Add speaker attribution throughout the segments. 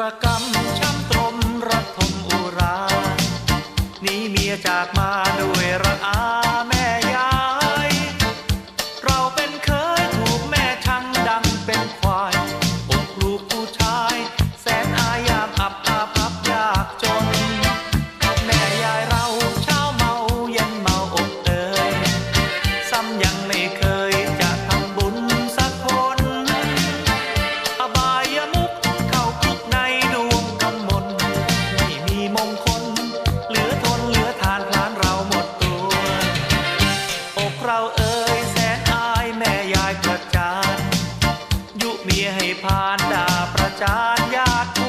Speaker 1: ระกำช้ำตรมรักทมอุรา นี้เมียจากมาด้วยรักอา ด่าประจานญาติ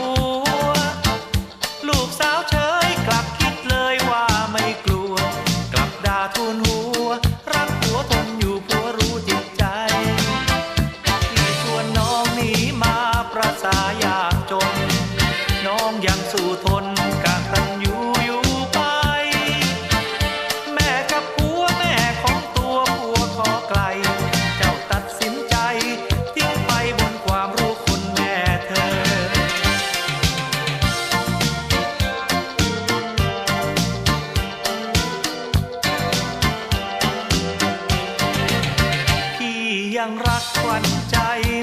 Speaker 1: ยังรักควันใจ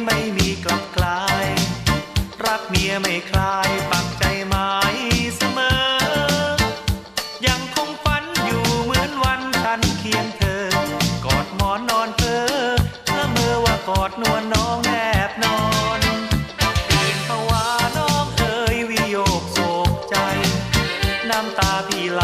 Speaker 1: ไม่มีกลับกลาย รักเมียไม่คลายปักใจหมายเสมอ ยังคงฝันอยู่เหมือนวันทันเคียงเธอ กอดหมอนนอนเพ้อละเมอว่ากอดนวลน้องแนบนอนตื่นภาวาน้องเคยวิโยกโศกใจ น้ำตาพี่ไหล